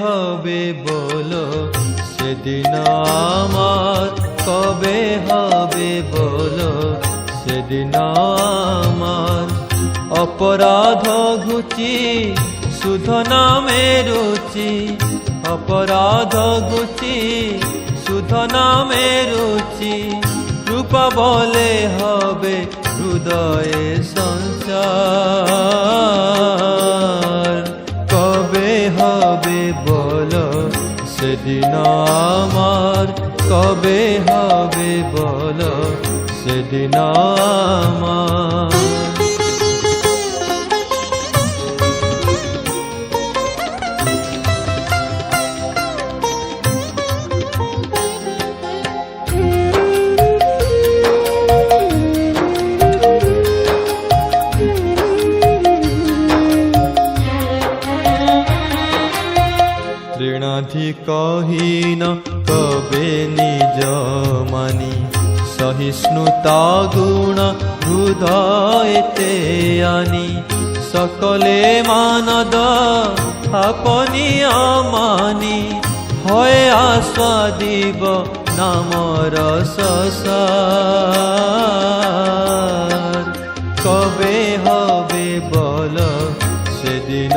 হবে বলো? সেদিন আমার কবে হবে বলো? সেদিন আমার অপরাধ ঘুচি, শুধ নামে রুচি। অপরাধ ঘুচি, শুধ নামে রুচি। রূপা বলে হবে হৃদয়ে সংসার বলো সেদিন আমার কবে হবে বলো? সেদিন আমার। তৃণাধিকহীন কবে নিজ মানি সহিষ্ণুতা গুণ হৃদয়তে আনি সকলে মানদ আপনি আমানি হয় আস্বাদিব নামর সসার কবে হবে বল সেদিন